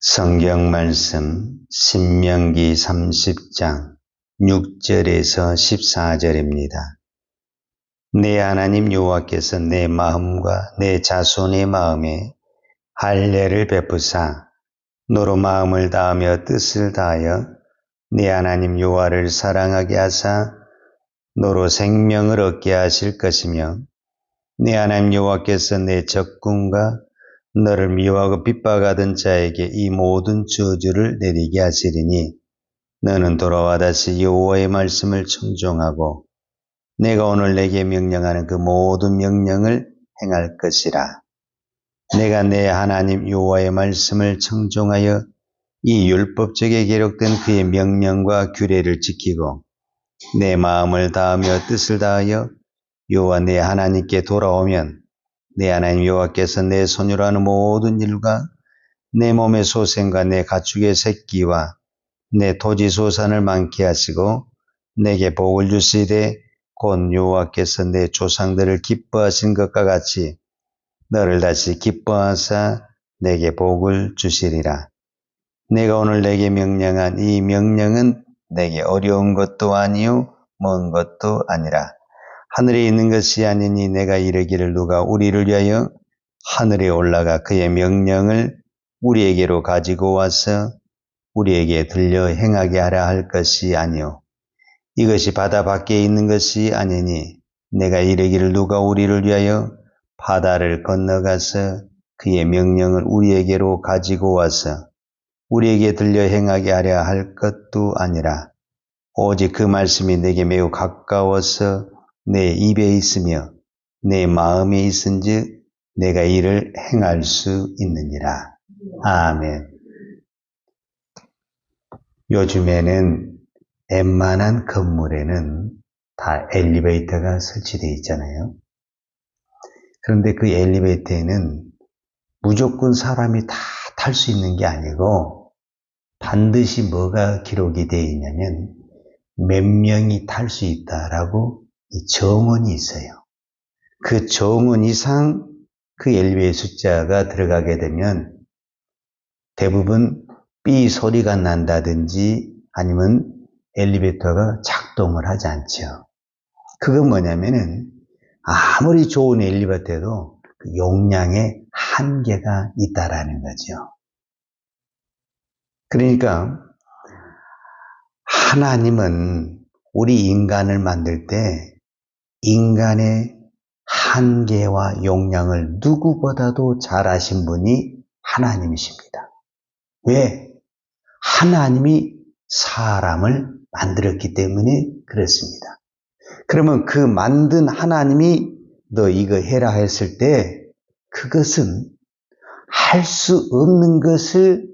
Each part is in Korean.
성경 말씀 신명기 30장 6절에서 14절입니다. 내 하나님 여호와께서 내 마음과 내 자손의 마음에 할례를 베푸사 너로 마음을 다하며 뜻을 다하여 내 하나님 여호와를 사랑하게 하사 너로 생명을 얻게 하실 것이며 내 하나님 여호와께서 내 적군과 너를 미워하고 핍박하던 자에게 이 모든 저주를 내리게 하시리니 너는 돌아와 다시 여호와의 말씀을 청종하고 내가 오늘 내게 명령하는 그 모든 명령을 행할 것이라. 내가 내 하나님 여호와의 말씀을 청종하여 이 율법적에 기록된 그의 명령과 규례를 지키고 내 마음을 다하며 뜻을 다하여 여호와 내 하나님께 돌아오면 내 하나님 여호와께서 내 하는 모든 일과 내 몸의 소생과 내 가축의 새끼와 내 토지 소산을 많게 하시고 내게 복을 주시되 곧 여호와께서 내 조상들을 기뻐하신 것과 같이 너를 다시 기뻐하사 내게 복을 주시리라. 내가 오늘 내게 명령한 이 명령은 내게 어려운 것도 아니요 먼 것도 아니라 하늘에 있는 것이 아니니 내가 이르기를 누가 우리를 위하여 하늘에 올라가 그의 명령을 우리에게로 가지고 와서 우리에게 들려 행하게 하라 할 것이 아니요. 이것이 바다 밖에 있는 것이 아니니 내가 이르기를 누가 우리를 위하여 바다를 건너가서 그의 명령을 우리에게로 가지고 와서 우리에게 들려 행하게 하려 할 것도 아니라 오직 그 말씀이 내게 매우 가까워서 내 입에 있으며 내 마음에 있은즉 내가 이를 행할 수 있느니라. 아멘. 요즘에는 웬만한 건물에는 다 엘리베이터가 설치되어 있잖아요. 그런데 그 엘리베이터에는 무조건 사람이 다 탈 수 있는 게 아니고 반드시 뭐가 기록이 되어 있냐면 몇 명이 탈 수 있다라고 정원이 있어요. 그 정원 이상 그 엘리베이터 숫자가 들어가게 되면 대부분 삐 소리가 난다든지 아니면 엘리베이터가 작동을 하지 않죠. 그건 뭐냐면은 아무리 좋은 엘리베이터도 그 용량에 한계가 있다라는 거죠. 그러니까 하나님은 우리 인간을 만들 때 인간의 한계와 용량을 누구보다도 잘 아신 분이 하나님이십니다. 왜? 하나님이 사람을 만들었기 때문에 그렇습니다. 그러면 그 만든 하나님이 너 이거 해라 했을 때 그것은 할 수 없는 것을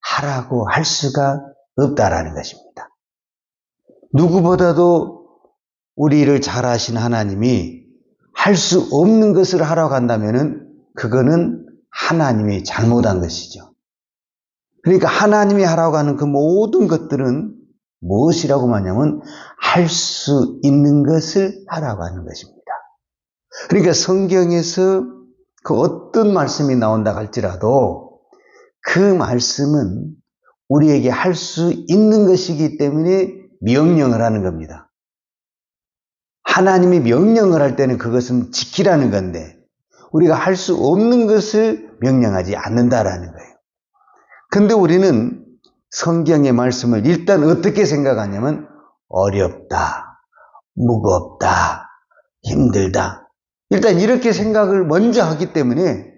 하라고 할 수가 없다라는 것입니다. 누구보다도 우리를 잘 아신 하나님이 할 수 없는 것을 하라고 한다면 그거는 하나님이 잘못한 것이죠. 그러니까 하나님이 하라고 하는 그 모든 것들은 무엇이라고 말하냐면 할 수 있는 것을 하라고 하는 것입니다. 그러니까 성경에서 그 어떤 말씀이 나온다 할지라도 그 말씀은 우리에게 할 수 있는 것이기 때문에 명령을 하는 겁니다. 하나님이 명령을 할 때는 그것은 지키라는 건데 우리가 할 수 없는 것을 명령하지 않는다라는 거예요. 근데 우리는 성경의 말씀을 일단 어떻게 생각하냐면 어렵다, 무겁다, 힘들다. 일단 이렇게 생각을 먼저 하기 때문에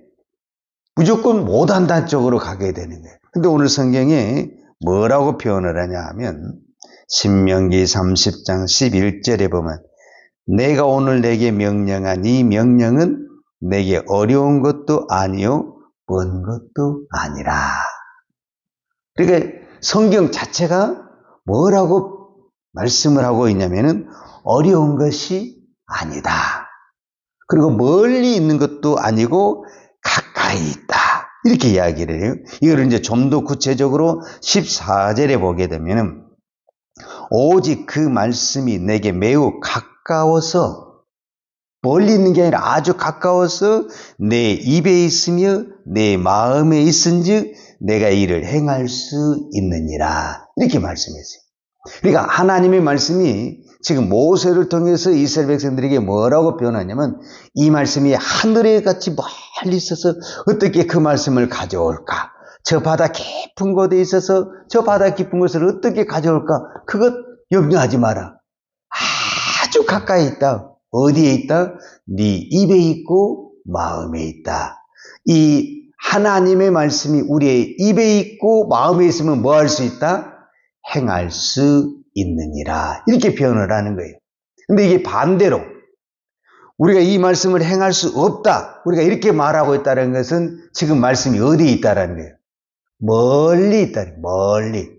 무조건 못한다 쪽으로 가게 되는 거예요. 근데 오늘 성경에 뭐라고 표현을 하냐 하면 신명기 30장 11절에 보면 내가 오늘 내게 명령한 이 명령은 내게 어려운 것도 아니요, 먼 것도 아니라. 그러니까 성경 자체가 뭐라고 말씀을 하고 있냐면은 어려운 것이 아니다. 그리고 멀리 있는 것도 아니고 가까이 있다. 이렇게 이야기를 해요. 이걸 이제 좀 더 구체적으로 14절에 보게 되면은 오직 그 말씀이 내게 매우 가까워서 멀리 있는 게 아니라 아주 가까워서 내 입에 있으며 내 마음에 있은즉 내가 이를 행할 수 있느니라. 이렇게 말씀했어요. 그러니까 하나님의 말씀이 지금 모세를 통해서 이스라엘 백성들에게 뭐라고 표현하냐면 이 말씀이 하늘에 같이 멀리 있어서 어떻게 그 말씀을 가져올까? 저 바다 깊은 곳에 있어서 저 바다 깊은 곳을 어떻게 가져올까? 그것 염려하지 마라. 아주 가까이 있다. 어디에 있다? 네 입에 있고 마음에 있다. 이 하나님의 말씀이 우리의 입에 있고 마음에 있으면 뭐 할 수 있다? 행할 수 있느니라. 이렇게 표현을 하는 거예요. 근데 이게 반대로 우리가 이 말씀을 행할 수 없다. 우리가 이렇게 말하고 있다는 것은 지금 말씀이 어디에 있다라는 거예요. 멀리 있다. 멀리.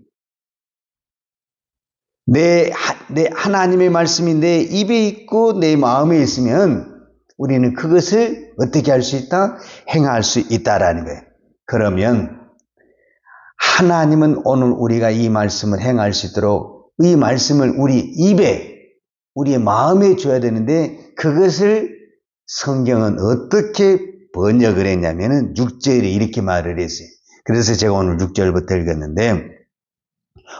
내, 내 하나님의 말씀이 내 입에 있고 내 마음에 있으면 우리는 그것을 어떻게 할 수 있다? 행할 수 있다라는 거예요. 그러면 하나님은 오늘 우리가 이 말씀을 행할 수 있도록 이 말씀을 우리 입에 우리의 마음에 줘야 되는데 그것을 성경은 어떻게 번역을 했냐면은 6절에 이렇게 말을 했어요. 그래서 제가 오늘 6절부터 읽었는데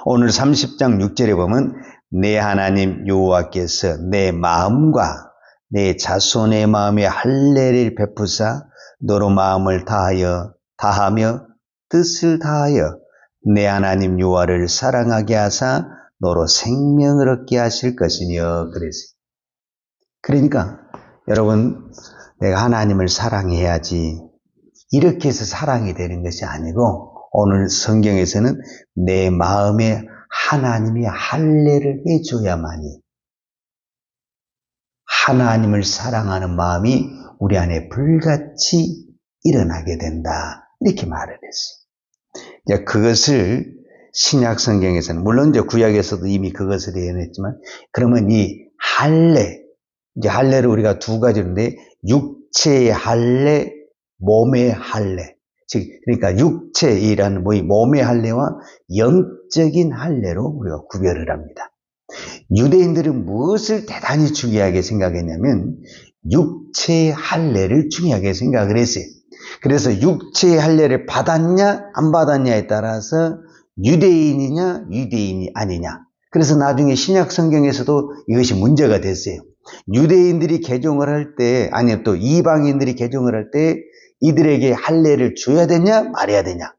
오늘 30장 6절에 보면 내 하나님 여호와께서 내 마음과 내 자손의 마음에 할례를 베푸사 너로 마음을 다하여 다하며 뜻을 다하여 내 하나님 여호와를 사랑하게 하사 너로 생명을 얻게 하실 것이며 그랬어요. 그러니까 여러분 내가 하나님을 사랑해야지 이렇게 해서 사랑이 되는 것이 아니고 오늘 성경에서는 내 마음에 하나님이 할례를 해줘야만이 하나님을 사랑하는 마음이 우리 안에 불같이 일어나게 된다. 이렇게 말을 했어요. 이제 그것을 신약 성경에서는 물론 이제 구약에서도 이미 그것을 예언했지만 그러면 이 할례 이제 할례를 우리가 두 가지인데 육체의 할례, 몸의 할례. 즉 그러니까 육체이라는 뭐이 몸의 할례와 영적인 할례로 우리가 구별을 합니다. 유대인들은 무엇을 대단히 중요하게 생각했냐면 육체의 할례를 중요하게 생각을 했어요. 그래서 육체의 할례를 받았냐 안 받았냐에 따라서 유대인이냐 유대인이 아니냐. 그래서 나중에 신약 성경에서도 이것이 문제가 됐어요. 유대인들이 개종을 할 때, 아니 또 이방인들이 개종을 할 때 이들에게 할례를 줘야 되냐 말해야 되냐.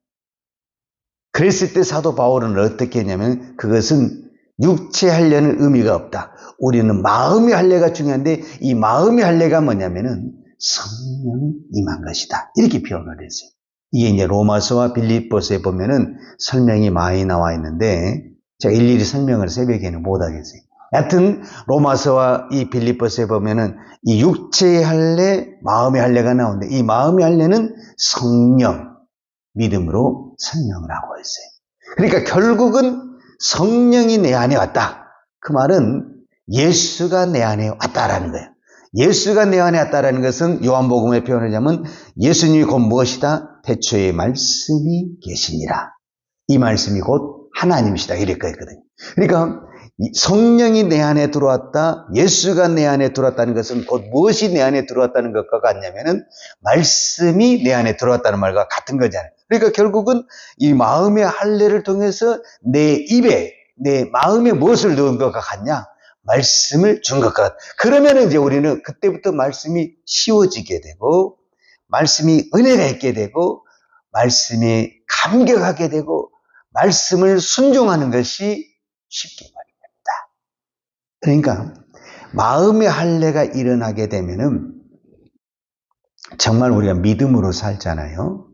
그랬을 때 사도 바울은 어떻게 했냐면 그것은 육체 할례는 의미가 없다. 우리는 마음의 할례가 중요한데 이 마음의 할례가 뭐냐면은 성령이 임한 것이다. 이렇게 표현을 했어요. 이게 이제 로마서와 빌립보서에 보면은 설명이 많이 나와 있는데 제가 일일이 설명을 새벽에는 못 하겠어요. 여튼 로마서와 이 빌립보서에 보면은 이 육체의 할례, 마음의 할례가 나오는데 이 마음의 할례는 성령, 믿음으로 설명을 하고 있어요. 그러니까 결국은 성령이 내 안에 왔다. 그 말은 예수가 내 안에 왔다라는 거예요. 예수가 내 안에 왔다라는 것은 요한복음의 표현을 하자면 예수님이 곧 무엇이다? 태초에 말씀이 계시니라. 이 말씀이 곧 하나님이시다. 이렇게 했거든요. 그러니까 성령이 내 안에 들어왔다, 예수가 내 안에 들어왔다는 것은 곧 무엇이 내 안에 들어왔다는 것과 같냐면은 말씀이 내 안에 들어왔다는 말과 같은 거잖아요. 그러니까 결국은 이 마음의 할례를 통해서 내 입에 내 마음에 무엇을 넣은 것과 같냐? 말씀을 준 것과 같. 그러면 이제 우리는 그때부터 말씀이 쉬워지게 되고 말씀이 은혜가 있게 되고 말씀이 감격하게 되고 말씀을 순종하는 것이 쉽게 말입니다. 그러니까 마음의 할례가 일어나게 되면은 정말 우리가 믿음으로 살잖아요.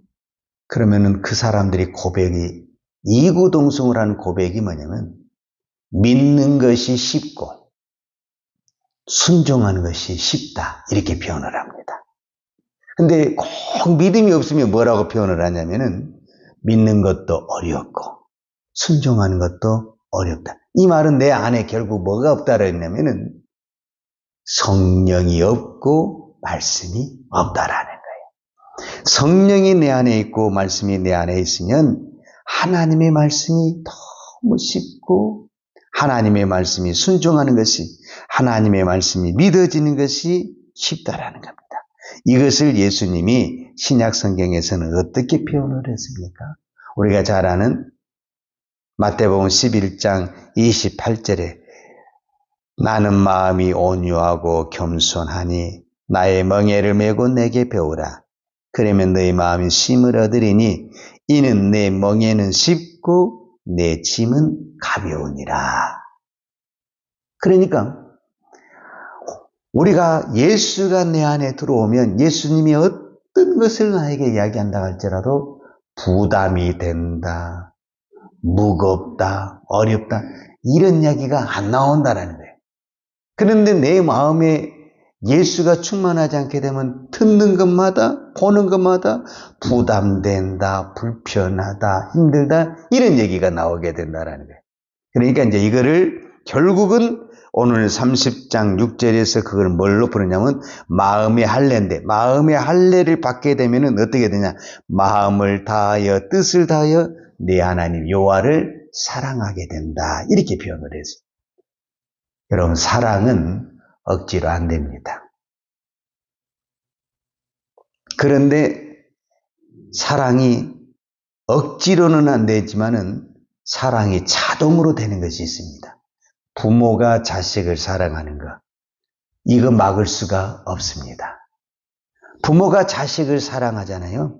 그러면은 그 사람들이 고백이 이구동성을 하는 고백이 뭐냐면 믿는 것이 쉽고 순종하는 것이 쉽다 이렇게 표현을 합니다. 근데 꼭 믿음이 없으면 뭐라고 표현을 하냐면은 믿는 것도 어렵고 순종하는 것도 어렵다. 이 말은 내 안에 결국 뭐가 없다라 했냐면은 성령이 없고 말씀이 없다라는 거예요. 성령이 내 안에 있고 말씀이 내 안에 있으면 하나님의 말씀이 너무 쉽고 하나님의 말씀이 순종하는 것이 하나님의 말씀이 믿어지는 것이 쉽다라는 겁니다. 이것을 예수님이 신약 성경에서는 어떻게 표현을 했습니까? 우리가 잘 아는 마태복음 11장 28절에 나는 마음이 온유하고 겸손하니 나의 멍에를 메고 내게 배우라. 그러면 너희 마음이 쉼을 얻으리니 이는 내 멍에는 쉽고 내 짐은 가벼우니라. 그러니까 우리가 예수가 내 안에 들어오면 예수님이 어떤 것을 나에게 이야기한다 할지라도 부담이 된다, 무겁다, 어렵다 이런 이야기가 안 나온다라는 거예요. 그런데 내 마음에 예수가 충만하지 않게 되면 듣는 것마다 보는 것마다 부담된다, 불편하다, 힘들다 이런 얘기가 나오게 된다라는 거예요. 그러니까 이제 이거를 결국은 오늘 30장 6절에서 그걸 뭘로 부르냐면 마음의 할례인데 마음의 할례를 받게 되면은 어떻게 되냐? 마음을 다하여 뜻을 다하여 내 하나님 여호와를 사랑하게 된다. 이렇게 표현을 했어요. 여러분 사랑은 억지로 안 됩니다. 그런데 사랑이 억지로는 안 되지만은 사랑이 자동으로 되는 것이 있습니다. 부모가 자식을 사랑하는 것. 이거 막을 수가 없습니다. 부모가 자식을 사랑하잖아요.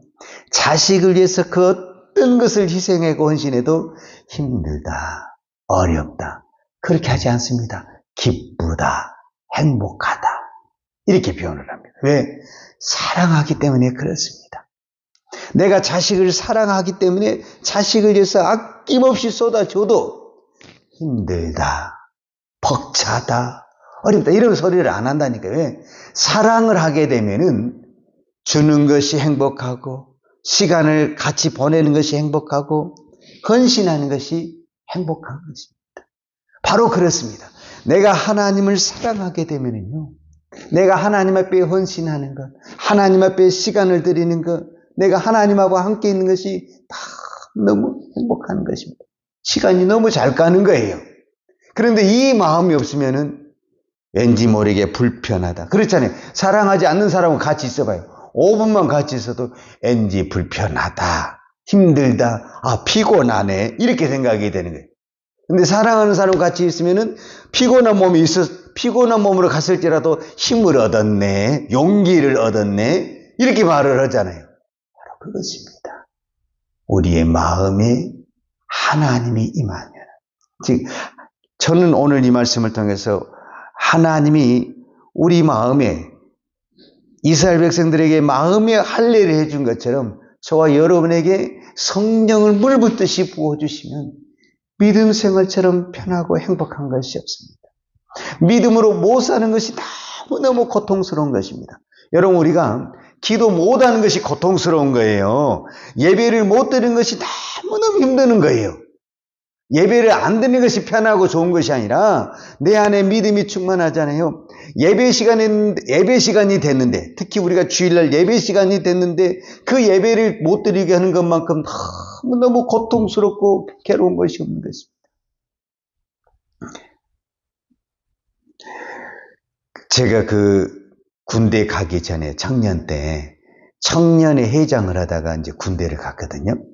자식을 위해서 그 어떤 것을 희생하고 헌신해도 힘들다, 어렵다. 그렇게 하지 않습니다. 기쁘다, 행복하다. 이렇게 표현을 합니다. 왜? 사랑하기 때문에 그렇습니다. 내가 자식을 사랑하기 때문에 자식을 위해서 아낌없이 쏟아줘도 힘들다, 벅차다, 어렵다 이런 소리를 안 한다니까요. 왜? 사랑을 하게 되면은 주는 것이 행복하고 시간을 같이 보내는 것이 행복하고 헌신하는 것이 행복한 것입니다. 바로 그렇습니다. 내가 하나님을 사랑하게 되면은요. 내가 하나님 앞에 헌신하는 것, 하나님 앞에 시간을 드리는 것, 내가 하나님하고 함께 있는 것이 다 너무 행복한 것입니다. 시간이 너무 잘 가는 거예요. 그런데 이 마음이 없으면은 왠지 모르게 불편하다. 그렇잖아요. 사랑하지 않는 사람은 같이 있어봐요. 5분만 같이 있어도 왠지 불편하다. 힘들다. 아, 피곤하네. 이렇게 생각이 되는 거예요. 근데 사랑하는 사람 같이 있으면은 피곤한 몸이 있어, 피곤한 몸으로 갔을지라도 힘을 얻었네. 용기를 얻었네. 이렇게 말을 하잖아요. 바로 그것입니다. 우리의 마음에 하나님이 임하면. 즉, 저는 오늘 이 말씀을 통해서 하나님이 우리 마음에 이스라엘 백성들에게 마음의 할례를 해준 것처럼 저와 여러분에게 성령을 물 붓듯이 부어주시면 믿음 생활처럼 편하고 행복한 것이 없습니다. 믿음으로 못 사는 것이 너무너무 고통스러운 것입니다. 여러분, 우리가 기도 못하는 것이 고통스러운 거예요. 예배를 못 드리는 것이 너무너무 힘드는 거예요. 예배를 안 드리는 것이 편하고 좋은 것이 아니라 내 안에 믿음이 충만하잖아요. 예배 시간에 예배 시간이 됐는데 특히 우리가 주일날 예배 시간이 됐는데 그 예배를 못 드리게 하는 것만큼 너무 너무 고통스럽고 괴로운 것이 없는 것입니다. 제가 그 군대 가기 전에 청년 때 청년의 회장을 하다가 이제 군대를 갔거든요.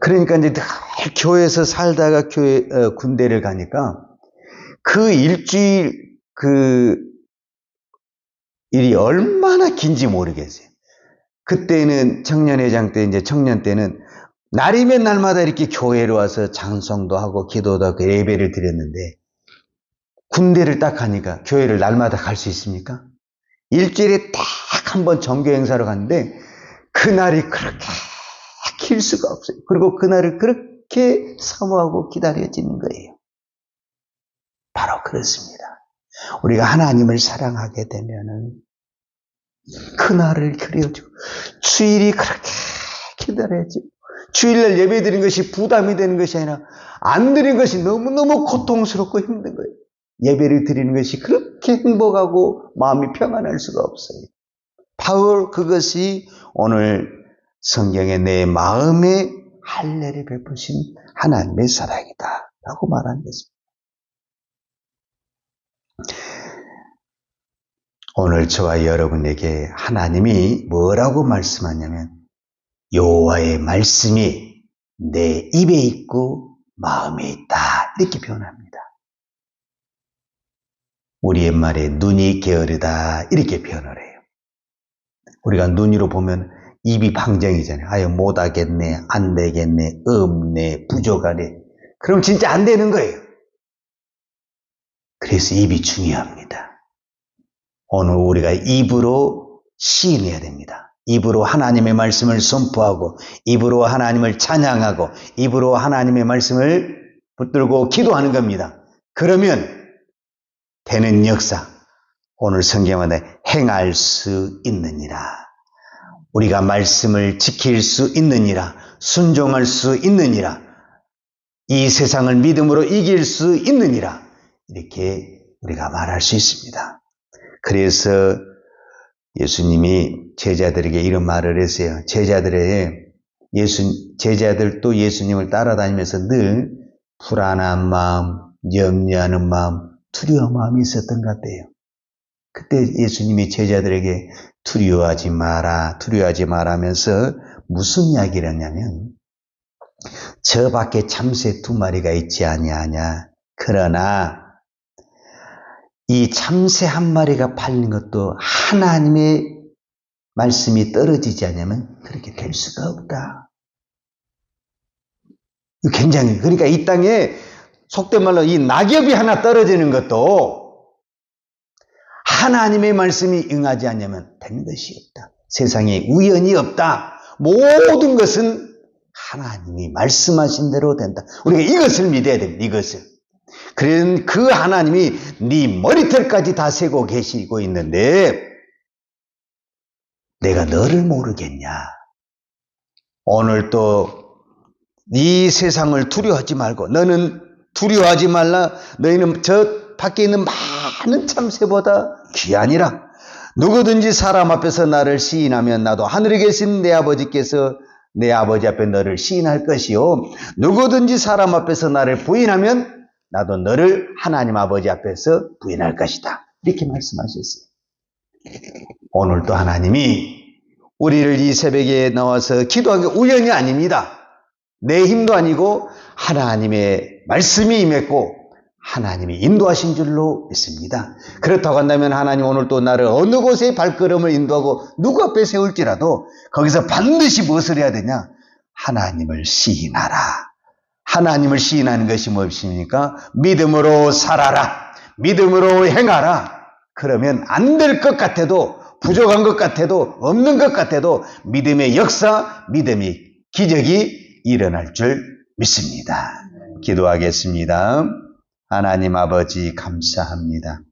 그러니까 이제 늘 교회에서 살다가 교회 어, 군대를 가니까 그 일주일 그 일이 얼마나 긴지 모르겠어요. 그때는 청년회장 때 이제 청년 때는 날이면 날마다 이렇게 교회로 와서 찬송도 하고 기도도 하고 예배를 드렸는데 군대를 딱 하니까 교회를 날마다 갈 수 있습니까? 일주일에 딱 한번 정교 행사로 갔는데 그날이 그렇게 길 수가 없어요. 그리고 그날을 그렇게 사모하고 기다려지는 거예요. 바로 그렇습니다. 우리가 하나님을 사랑하게 되면은 그날을 그려주고 주일이 그렇게 기다려지고 주일날 예배 드린 것이 부담이 되는 것이 아니라 안 드린 것이 너무너무 고통스럽고 힘든 거예요. 예배를 드리는 것이 그렇게 행복하고 마음이 평안할 수가 없어요. 바울 그것이 오늘 성경에 내 마음에 할례를 베푸신 하나님의 사랑이다. 라고 말한 것입니다. 오늘 저와 여러분에게 하나님이 뭐라고 말씀하냐면 여호와의 말씀이 내 입에 있고 마음에 있다 이렇게 표현합니다. 우리의 말에 눈이 게으르다 이렇게 표현을 해요. 우리가 눈으로 보면 입이 방정이잖아요. 아유 못하겠네, 안 되겠네, 없네, 부족하네. 그럼 진짜 안 되는 거예요. 그래서 입이 중요합니다. 오늘 우리가 입으로 시인해야 됩니다. 입으로 하나님의 말씀을 선포하고, 입으로 하나님을 찬양하고, 입으로 하나님의 말씀을 붙들고 기도하는 겁니다. 그러면 되는 역사, 오늘 성경안에 행할 수 있느니라. 우리가 말씀을 지킬 수 있느니라. 순종할 수 있느니라. 이 세상을 믿음으로 이길 수 있느니라. 이렇게 우리가 말할 수 있습니다. 그래서 예수님이 제자들에게 이런 말을 했어요. 제자들의 예수, 제자들도 예수님을 따라다니면서 늘 불안한 마음, 염려하는 마음, 두려운 마음이 있었던 것 같아요. 그때 예수님이 제자들에게 두려워하지 마라, 두려워하지 마라 하면서 무슨 이야기를 했냐면, 저 밖에 참새 두 마리가 있지 아니하냐. 그러나 이 참새 한 마리가 팔린 것도 하나님의 말씀이 떨어지지 않으면 그렇게 될 수가 없다. 굉장히 그러니까 이 땅에 속된 말로 이 낙엽이 하나 떨어지는 것도 하나님의 말씀이 응하지 않으면 된 것이 없다. 세상에 우연이 없다. 모든 것은 하나님이 말씀하신 대로 된다. 우리가 이것을 믿어야 됩니다. 이것을. 그런 그 하나님이 네 머리털까지 다 세고 계시고 있는데 내가 너를 모르겠냐? 오늘 또이 세상을 두려워하지 말고 너는 두려워하지 말라. 너희는 저 밖에 있는 많은 참새보다 귀하니라. 누구든지 사람 앞에서 나를 시인하면 나도 하늘에 계신 내 아버지께서 내 아버지 앞에 너를 시인할 것이요. 누구든지 사람 앞에서 나를 부인하면 나도 너를 하나님 아버지 앞에서 부인할 것이다. 이렇게 말씀하셨어요. 오늘도 하나님이 우리를 이 새벽에 나와서 기도하기 우연이 아닙니다. 내 힘도 아니고 하나님의 말씀이 임했고 하나님이 인도하신 줄로 믿습니다. 그렇다고 한다면 하나님 오늘 또 나를 어느 곳에 발걸음을 인도하고 누구 앞에 세울지라도 거기서 반드시 무엇을 해야 되냐? 하나님을 시인하라. 하나님을 시인하는 것이 무엇입니까? 믿음으로 살아라. 믿음으로 행하라. 그러면 안 될 것 같아도 부족한 것 같아도 없는 것 같아도 믿음의 역사, 믿음의 기적이 일어날 줄 믿습니다. 기도하겠습니다. 하나님 아버지 감사합니다.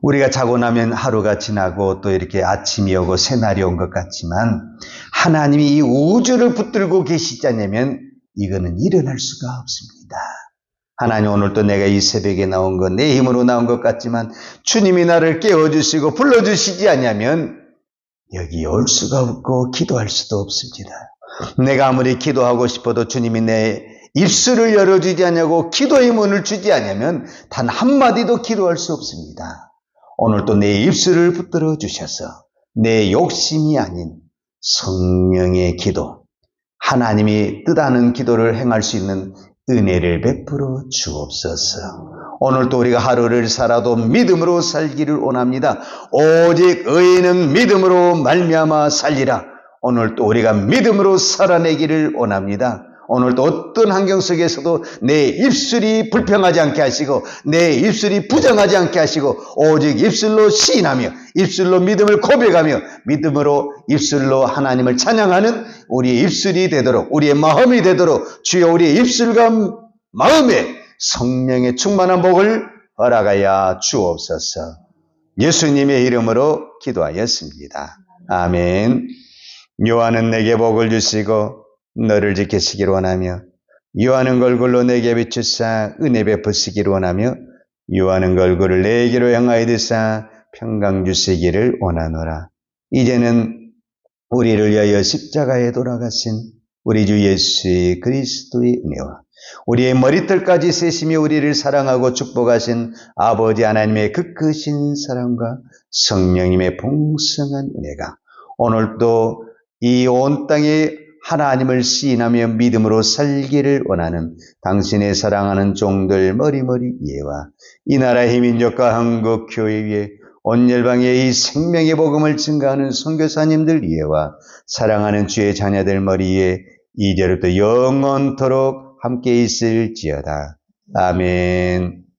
우리가 자고 나면 하루가 지나고 또 이렇게 아침이 오고 새날이 온 것 같지만 하나님이 이 우주를 붙들고 계시자냐면 이거는 일어날 수가 없습니다. 하나님 오늘도 내가 이 새벽에 나온 것 내 힘으로 나온 것 같지만 주님이 나를 깨워주시고 불러주시지 않냐면 여기 올 수가 없고 기도할 수도 없습니다. 내가 아무리 기도하고 싶어도 주님이 내 입술을 열어주지 않냐고 기도의 문을 주지 않냐면 단 한마디도 기도할 수 없습니다. 오늘도 내 입술을 붙들어 주셔서 내 욕심이 아닌 성령의 기도, 하나님이 뜻하는 기도를 행할 수 있는 은혜를 베풀어 주옵소서. 오늘도 우리가 하루를 살아도 믿음으로 살기를 원합니다. 오직 의인은 믿음으로 말미암아 살리라. 오늘 또 우리가 믿음으로 살아내기를 원합니다. 오늘 또 어떤 환경 속에서도 내 입술이 불평하지 않게 하시고 내 입술이 부정하지 않게 하시고 오직 입술로 시인하며 입술로 믿음을 고백하며 믿음으로 입술로 하나님을 찬양하는 우리의 입술이 되도록 우리의 마음이 되도록 주여 우리의 입술과 마음에 성령의 충만한 복을 허락하여 주옵소서. 예수님의 이름으로 기도하였습니다. 아멘. 요한은 내게 복을 주시고 너를 지키시길 원하며 요한은 걸굴로 내게 비추사 은혜 베푸시기를 원하며 요한은 걸굴을 내게로 향하여 드사 평강 주시기를 원하노라. 이제는 우리를 위하여 십자가에 돌아가신 우리 주 예수 그리스도의 은혜와 우리의 머리털까지 세심히 우리를 사랑하고 축복하신 아버지 하나님의 그 크신 사랑과 성령님의 풍성한 은혜가 오늘도 이 온 땅에 하나님을 시인하며 믿음으로 살기를 원하는 당신의 사랑하는 종들 머리머리 예와 이 나라의 민족과 한국 교회 위에 온 열방에 이 생명의 복음을 증가하는 선교사님들 위에와 사랑하는 주의 자녀들 머리에 이제부터 영원토록 함께 있을지어다. 아멘.